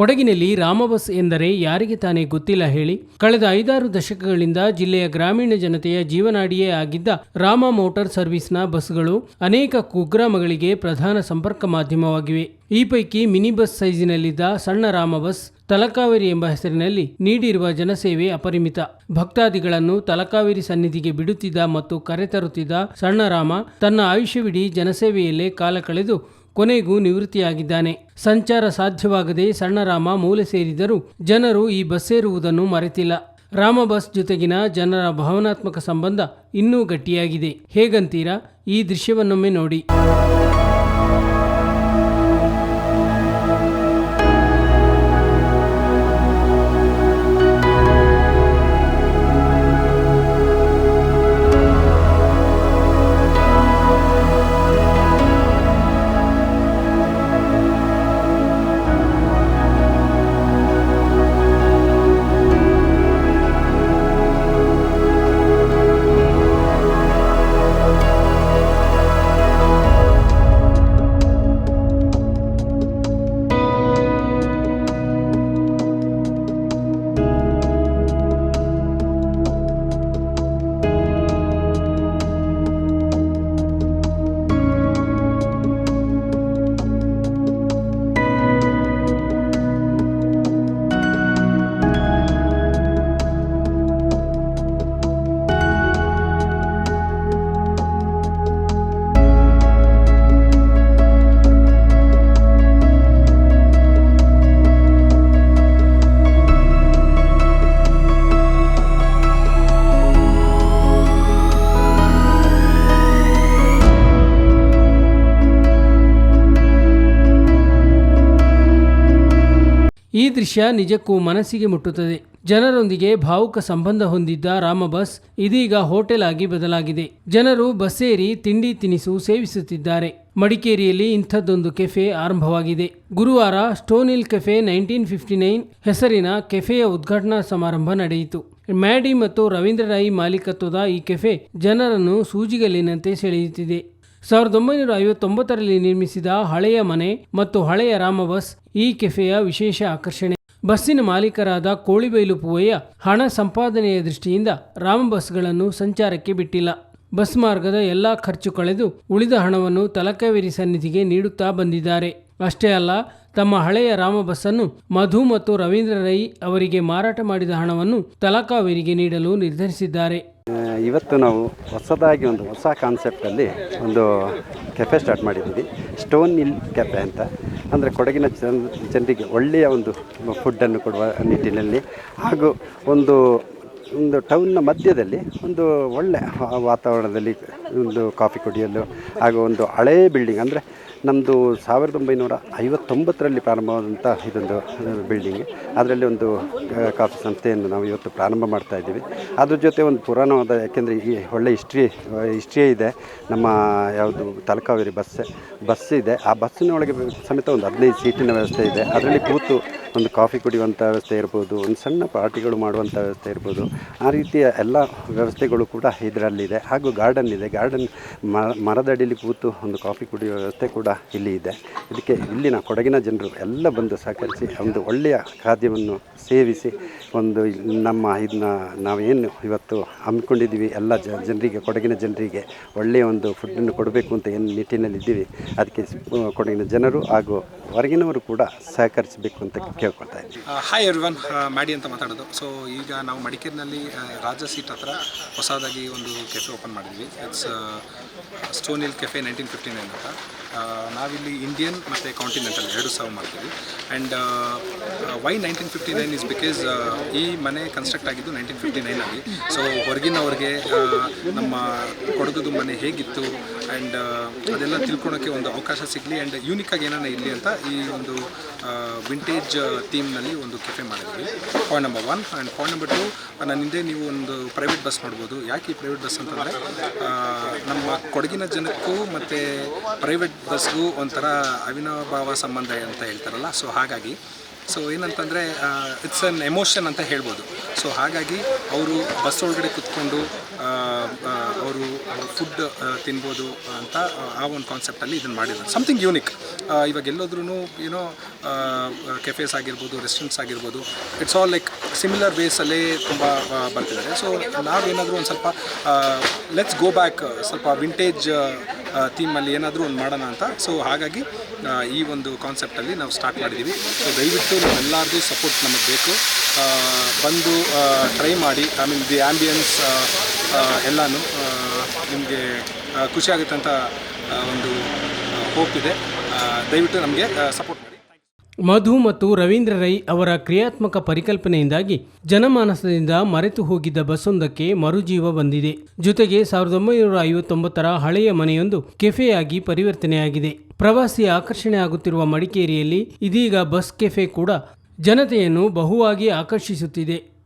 ಕೊಡಗಿನಲ್ಲಿ ರಾಮಬಸ್ ಎಂದರೆ ಯಾರಿಗೆ ತಾನೇ ಗೊತ್ತಿಲ್ಲ ಹೇಳಿ. ಕಳೆದ ಐದಾರು ದಶಕಗಳಿಂದ ಜಿಲ್ಲೆಯ ಗ್ರಾಮೀಣ ಜನತೆಯ ಜೀವನಾಡಿಯೇ ಆಗಿದ್ದ ರಾಮ ಮೋಟಾರ್ ಸರ್ವಿಸ್ನ ಬಸ್ಗಳು ಅನೇಕ ಕುಗ್ರಾಮಗಳಿಗೆ ಪ್ರಧಾನ ಸಂಪರ್ಕ ಮಾಧ್ಯಮವಾಗಿವೆ. ಈ ಪೈಕಿ ಮಿನಿ ಬಸ್ ಸೈಜಿನಲ್ಲಿದ್ದ ಸಣ್ಣ ರಾಮ ಬಸ್ ತಲಕಾವೇರಿ ಎಂಬ ಹೆಸರಿನಲ್ಲಿ ನೀಡಿರುವ ಜನಸೇವೆ ಅಪರಿಮಿತ. ಭಕ್ತಾದಿಗಳನ್ನು ತಲಕಾವೇರಿ ಸನ್ನಿಧಿಗೆ ಬಿಡುತ್ತಿದ್ದ ಮತ್ತು ಕರೆತರುತ್ತಿದ್ದ ಸಣ್ಣ ರಾಮ ತನ್ನ ಆಯುಷ್ಯವಿಡೀ ಜನಸೇವೆಯಲ್ಲೇ ಕಾಲ ಕಳೆದು ಕೊನೆಗೂ ನಿವೃತ್ತಿಯಾಗಿದ್ದಾನೆ. ಸಂಚಾರ ಸಾಧ್ಯವಾಗದೆ ಸಣ್ಣರಾಮ ಮೂಲೆ ಸೇರಿದರೂ ಜನರು ಈ ಬಸ್ಸೇರುವುದನ್ನು ಮರೆತಿಲ್ಲ. ರಾಮ ಬಸ್ ಜೊತೆಗಿನ ಜನರ ಭಾವನಾತ್ಮಕ ಸಂಬಂಧ ಇನ್ನೂ ಗಟ್ಟಿಯಾಗಿದೆ. ಹೇಗಂತೀರಾ? ಈ ದೃಶ್ಯವನ್ನೊಮ್ಮೆ ನೋಡಿ. ಈ ದೃಶ್ಯ ನಿಜಕ್ಕೂ ಮನಸ್ಸಿಗೆ ಮುಟ್ಟುತ್ತದೆ. ಜನರೊಂದಿಗೆ ಭಾವುಕ ಸಂಬಂಧ ಹೊಂದಿದ್ದ ರಾಮ ಬಸ್ ಇದೀಗ ಹೋಟೆಲ್ ಆಗಿ ಬದಲಾಗಿದೆ. ಜನರು ಬಸ್ ಸೇರಿ ತಿಂಡಿ ತಿನಿಸು ಸೇವಿಸುತ್ತಿದ್ದಾರೆ. ಮಡಿಕೇರಿಯಲ್ಲಿ ಇಂಥದ್ದೊಂದು ಕೆಫೆ ಆರಂಭವಾಗಿದೆ. ಗುರುವಾರ stone hill cafe nineteen fifty nine ಹೆಸರಿನ ಕೆಫೆಯ ಉದ್ಘಾಟನಾ ಸಮಾರಂಭ ನಡೆಯಿತು. ಮ್ಯಾಡಿ ಮತ್ತು ರವೀಂದ್ರ ರಾಯಿ ಮಾಲೀಕತ್ವದ ಈ ಕೆಫೆ ಜನರನ್ನು ಸೂಜಿಗಲ್ಲಿನಂತೆ ಸೆಳೆಯುತ್ತಿದೆ. ಸಾವಿರದ ಒಂಬೈನೂರ ಐವತ್ತೊಂಬತ್ತರಲ್ಲಿ ನಿರ್ಮಿಸಿದ ಹಳೆಯ ಮನೆ ಮತ್ತು ಹಳೆಯ ರಾಮ ಬಸ್ ಈ ಕೆಫೆಯ ವಿಶೇಷ ಆಕರ್ಷಣೆ. ಬಸ್ಸಿನ ಮಾಲೀಕರಾದ ಕೋಳಿಬೈಲು ಪೂವಯ್ಯ ಹಣ ಸಂಪಾದನೆಯ ದೃಷ್ಟಿಯಿಂದ ರಾಮ ಬಸ್ಗಳನ್ನು ಸಂಚಾರಕ್ಕೆ ಬಿಟ್ಟಿಲ್ಲ. ಬಸ್ ಮಾರ್ಗದ ಎಲ್ಲಾ ಖರ್ಚು ಕಳೆದು ಉಳಿದ ಹಣವನ್ನು ತಲಕಾವೇರಿ ಸನ್ನಿಧಿಗೆ ನೀಡುತ್ತಾ ಬಂದಿದ್ದಾರೆ. ಅಷ್ಟೇ ಅಲ್ಲ, ತಮ್ಮ ಹಳೆಯ ರಾಮ ಬಸ್ಸನ್ನು ಮಧು ಮತ್ತು ರವೀಂದ್ರ ರೈ ಅವರಿಗೆ ಮಾರಾಟ ಮಾಡಿದ ಹಣವನ್ನು ತಲಕಾವೇರಿಗೆ ನೀಡಲು ನಿರ್ಧರಿಸಿದ್ದಾರೆ. ಇವತ್ತು ನಾವು ಹೊಸದಾಗಿ ಒಂದು ಹೊಸ ಕಾನ್ಸೆಪ್ಟಲ್ಲಿ ಒಂದು ಕೆಫೆ ಸ್ಟಾರ್ಟ್ ಮಾಡಿದ್ದೀವಿ. ಸ್ಟೋನ್ ಇಲ್ ಕೆಫೆ ಅಂತ. ಅಂದರೆ ಕೊಡಗಿನ ಜನ, ಜನರಿಗೆ ಒಳ್ಳೆಯ ಒಂದು ಫುಡ್ಡನ್ನು ಕೊಡುವ ನಿಟ್ಟಿನಲ್ಲಿ ಹಾಗೂ ಒಂದು ಒಂದು ಟೌನ್ನ ಮಧ್ಯದಲ್ಲಿ ಒಂದು ಒಳ್ಳೆ ವಾತಾವರಣದಲ್ಲಿ ಒಂದು ಕಾಫಿ ಕುಡಿಯಲು ಹಾಗೂ ಒಂದು ಹಳೆಯ ಬಿಲ್ಡಿಂಗ್. ಅಂದರೆ ನಮ್ಮದು ಸಾವಿರದ ಒಂಬೈನೂರ ಐವತ್ತೊಂಬತ್ತರಲ್ಲಿ ಪ್ರಾರಂಭವಾದಂಥ ಇದೊಂದು ಬಿಲ್ಡಿಂಗ್ ಅದರಲ್ಲಿ ಒಂದು ಕಾಫಿ ಸಂಸ್ಥೆಯನ್ನು ನಾವು ಇವತ್ತು ಪ್ರಾರಂಭ ಮಾಡ್ತಾ ಇದ್ದೀವಿ. ಅದ್ರ ಜೊತೆ ಒಂದು ಪುರಾಣವಾದ, ಯಾಕೆಂದರೆ ಈ ಒಳ್ಳೆ ಹಿಸ್ಟ್ರಿ ಹಿಸ್ಟ್ರಿಯೇ ಇದೆ. ನಮ್ಮ ಯಾವುದು ತಲಕಾವೇರಿ ಬಸ್ ಬಸ್ ಇದೆ. ಆ ಬಸ್ಸಿನೊಳಗೆ ಸಮೇತ ಒಂದು ಹದಿನೈದು ಸೀಟಿನ ವ್ಯವಸ್ಥೆ ಇದೆ. ಅದರಲ್ಲಿ ಕೂತು ಒಂದು ಕಾಫಿ ಕುಡಿಯುವಂಥ ವ್ಯವಸ್ಥೆ ಇರ್ಬೋದು, ಒಂದು ಸಣ್ಣ ಪಾರ್ಟಿಗಳು ಮಾಡುವಂಥ ವ್ಯವಸ್ಥೆ ಇರ್ಬೋದು. ಆ ರೀತಿಯ ಎಲ್ಲ ವ್ಯವಸ್ಥೆಗಳು ಕೂಡ ಇದರಲ್ಲಿದೆ ಹಾಗೂ ಗಾರ್ಡನ್ ಇದೆ. ಗಾರ್ಡನ್ ಮರದಡಿಲಿ ಕೂತು ಒಂದು ಕಾಫಿ ಕುಡಿಯುವ ವ್ಯವಸ್ಥೆ ಕೂಡ ಇಲ್ಲಿ ಇದೆ. ಇದಕ್ಕೆ ಇಲ್ಲಿನ ಕೊಡಗಿನ ಜನರು ಎಲ್ಲ ಬಂದು ಸಹಕರಿಸಿ ಒಂದು ಒಳ್ಳೆಯ ಖಾದ್ಯವನ್ನು ಸೇವಿಸಿ ಒಂದು ಇಲ್- ನಮ್ಮ ಇದನ್ನ ನಾವೇನು ಇವತ್ತು ಹಮ್ಮಿಕೊಂಡಿದ್ದೀವಿ, ಎಲ್ಲ ಜನರಿಗೆ, ಕೊಡಗಿನ ಜನರಿಗೆ ಒಳ್ಳೆಯ ಒಂದು ಫುಡ್ಡನ್ನು ಕೊಡಬೇಕು ಅಂತ ಏನು ನಿಟ್ಟಿನಲ್ಲಿದ್ದೀವಿ, ಅದಕ್ಕೆ ಕೊಡಗಿನ ಜನರು ಹಾಗೂ ಹೊರಗಿನವರು ಕೂಡ ಸಹಕರಿಸಬೇಕು ಅಂತ ಕೇಳ್ಕೊಳ್ತಾ ಇದ್ದೀವಿ ಹಾಯ್ ಎವ್ರಿವನ್ ಮ್ಯಾಡಿ ಅಂತ ಮಾತಾಡೋದು. ಸೊ ಈಗ ನಾವು ಮಡಿಕೇರಿನಲ್ಲಿ ರಾಜ ಸೀಟ್ ಹತ್ರ ಹೊಸದಾಗಿ ಒಂದು ಕೆಫೆ ಓಪನ್ ಮಾಡಿದ್ವಿ. It's stone hill cafe nineteen fifty nine ಅಂತ. ನಾವಿಲ್ಲಿ ಇಂಡಿಯನ್ ಮತ್ತು ಕಾಂಟಿನೆಂಟಲ್ ಎರಡು ಸರ್ವ್ ಮಾಡ್ತೀವಿ. And why nineteen fifty nine is because ಈ ಮನೆ ಕನ್ಸ್ಟ್ರಕ್ಟ್ ಆಗಿದ್ದು ನೈನ್ಟೀನ್ ಫಿಫ್ಟಿ ನೈನಲ್ಲಿ ಸೊ ಹೊರಗಿನವ್ರಿಗೆ ನಮ್ಮ ಕೊಡಗದು ಮನೆ ಹೇಗಿತ್ತು ಆ್ಯಂಡ್ ಅದೆಲ್ಲ ತಿಳ್ಕೊಳೋಕ್ಕೆ ಒಂದು ಅವಕಾಶ ಸಿಗಲಿ ಆ್ಯಂಡ್ ಯೂನಿಕಾಗಿ ಏನಾನ ಇರಲಿ ಅಂತ ಈ ಒಂದು ವಿಂಟೇಜ್ ಥೀಮ್ನಲ್ಲಿ ಒಂದು ಕೆಫೆ ಮಾಡಿದ್ವಿ. Point number one and point number two ನನ್ನ ಹಿಂದೆ ನೀವು ಒಂದು ಪ್ರೈವೇಟ್ ಬಸ್ ನೋಡ್ಬೋದು ಯಾಕೆ ಈ ಪ್ರೈವೇಟ್ ಬಸ್ ಅಂತಂದರೆ ನಮ್ಮ ಕೊಡಗಿನ ಜನಕ್ಕೂ ಮತ್ತು ಪ್ರೈವೇಟ್ ಬಸ್ಗೂ ಒಂಥರ ಅವಿನಾಭಾವ ಸಂಬಂಧ ಅಂತ ಹೇಳ್ತಾರಲ್ಲ ಸೊ ಹಾಗಾಗಿ ಸೊ ಏನಂತಂದರೆ ಇಟ್ಸ್ ಅನ್ ಎಮೋಷನ್ ಅಂತ ಹೇಳ್ಬೋದು. ಸೊ ಹಾಗಾಗಿ ಅವರು ಬಸ್ ಒಳಗಡೆ ಕುತ್ಕೊಂಡು ಅವರು ಫುಡ್ ತಿನ್ಬೋದು ಅಂತ ಆ ಒಂದು ಕಾನ್ಸೆಪ್ಟಲ್ಲಿ ಇದನ್ನು ಮಾಡಿದ್ರು ಸಮಥಿಂಗ್ ಯೂನಿಕ್ ಇವಾಗ ಎಲ್ಲೋದ್ರೂ ಏನೋ ಕೆಫೆಸ್ ಆಗಿರ್ಬೋದು ರೆಸ್ಟೋರೆಂಟ್ಸ್ ಆಗಿರ್ಬೋದು ಇಟ್ಸ್ ಆಲ್ ಲೈಕ್ ಸಿಮಿಲರ್ ವೇಸಲ್ಲೇ ತುಂಬ ಬರ್ತಿದ್ದಾರೆ. ಸೊ ನಾವೇನಾದರೂ ಒಂದು ಸ್ವಲ್ಪ ಲೆಟ್ಸ್ ಗೋ ಬ್ಯಾಕ್ ಸ್ವಲ್ಪ ವಿಂಟೇಜ್ ಥೀಮಲ್ಲಿ ಏನಾದರೂ ಒಂದು ಮಾಡೋಣ ಅಂತ. ಸೊ ಹಾಗಾಗಿ ಈ ಒಂದು ಕಾನ್ಸೆಪ್ಟಲ್ಲಿ ನಾವು ಸ್ಟಾರ್ಟ್ ಮಾಡಿದ್ದೀವಿ ಸೊ ದಯವಿಟ್ಟು ನಾವೆಲ್ಲರಿಗೂ ಸಪೋರ್ಟ್ ನಮಗೆ ಬೇಕು. ಬಂದು ಟ್ರೈ ಮಾಡಿ ಐ ಮೀನ್ ದಿ ಆ್ಯಂಬಿಯನ್ಸ್ ಎಲ್ಲನೂ ನಿಮಗೆ ಖುಷಿ ಆಗುತ್ತೆ ಅಂತ ಒಂದು ಹೋಪ್ ಇದೆ. ದಯವಿಟ್ಟು ನಮಗೆ ಸಪೋರ್ಟ್ ಮಧು ಮತ್ತು ರವೀಂದ್ರ ರೈ ಅವರ ಕ್ರಿಯಾತ್ಮಕ ಪರಿಕಲ್ಪನೆಯಿಂದಾಗಿ ಜನಮಾನಸದಿಂದ ಮರೆತು ಹೋಗಿದ್ದ ಬಸ್ಸೊಂದಕ್ಕೆ ಮರುಜೀವ ಬಂದಿದೆ. ಜೊತೆಗೆ ಸಾವಿರದ ಒಂಬೈನೂರ ಐವತ್ತೊಂಬತ್ತರ ಹಳೆಯ ಮನೆಯೊಂದು ಕೆಫೆಯಾಗಿ ಪರಿವರ್ತನೆಯಾಗಿದೆ. ಪ್ರವಾಸಿ ಆಕರ್ಷಣೆ ಆಗುತ್ತಿರುವ ಮಡಿಕೇರಿಯಲ್ಲಿ ಇದೀಗ ಬಸ್ ಕೆಫೆ ಕೂಡ ಜನತೆಯನ್ನು ಬಹುವಾಗಿ ಆಕರ್ಷಿಸುತ್ತಿದೆ.